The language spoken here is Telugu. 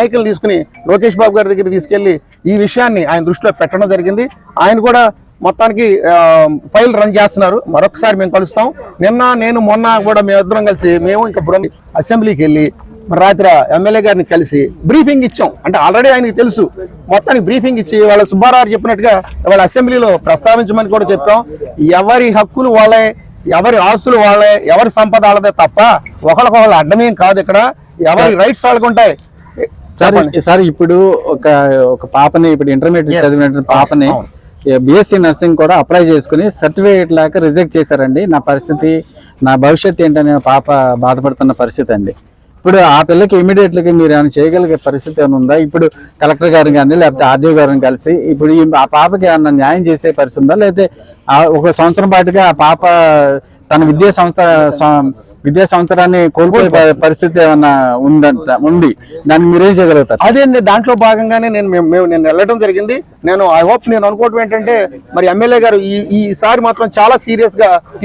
నాయకులు తీసుకుని లోకేష్ బాబు గారి దగ్గర తీసుకెళ్ళి ఈ విషయాన్ని ఆయన దృష్టిలో పెట్టడం జరిగింది. ఆయన కూడా మొత్తానికి ఫైల్ రన్ చేస్తున్నారు. మరొకసారి మేము కలుస్తాం. నిన్న నేను మొన్న కూడా మేము ఇద్దరం కలిసి మేము ఇంకా బృంద అసెంబ్లీకి వెళ్ళి రాత్రి ఎమ్మెల్యే గారిని కలిసి బ్రీఫింగ్ ఇచ్చాం. అంటే ఆల్రెడీ ఆయనకి తెలుసు. మొత్తానికి బ్రీఫింగ్ ఇచ్చి వాళ్ళ సుబ్బారావు చెప్పినట్టుగా వాళ్ళ అసెంబ్లీలో ప్రస్తావించమని కూడా చెప్పాం. ఎవరి హక్కులు వాళ్ళే ఎవరి ఆస్తులు వాళ్ళే ఎవరి సంపద వాళ్ళదే తప్ప ఒకరికొకళ్ళు అడ్డమేం కాదు ఇక్కడ. ఎవరి రైట్స్ వాళ్ళకు ఉంటాయి సార్ ఇప్పుడు ఒక ఒక పాపని ఇప్పుడు ఇంటర్మీడియట్. చదివిన పాపని. బిఎస్సి నర్సింగ్ కూడా అప్లై చేసుకుని సర్టిఫికేట్ లేక రిజెక్ట్ చేశారండి. నా పరిస్థితి నా భవిష్యత్తు ఏంటనే పాప బాధపడుతున్న పరిస్థితి అండి. ఇప్పుడు ఆ పిల్లకి ఇమీడియట్గా మీరు ఏమైనా చేయగలిగే పరిస్థితి ఏమైనా ఉందా? ఇప్పుడు కలెక్టర్ గారిని కానీ లేకపోతే ఆర్డీఓ గారిని కలిసి ఇప్పుడు ఆ పాపకి ఏమన్నా న్యాయం చేసే పరిస్థితి ఉందా? లేకపోతే ఒక సంవత్సరం పాటుగా ఆ పాప తన విద్యా సంస్థ విద్యా సంవత్సరాన్ని కోల్పోయే పరిస్థితి ఏమన్నా ఉందంట ఉంది. దాన్ని మీరేం చేయగలుగుతారు. అదే దాంట్లో భాగంగానే నేను మేము మేము నేను వెళ్ళడం జరిగింది. నేను ఐ హోప్ నేను అనుకోవటం ఏంటంటే మరి ఎమ్మెల్యే గారు ఈ ఈసారి మాత్రం చాలా సీరియస్గా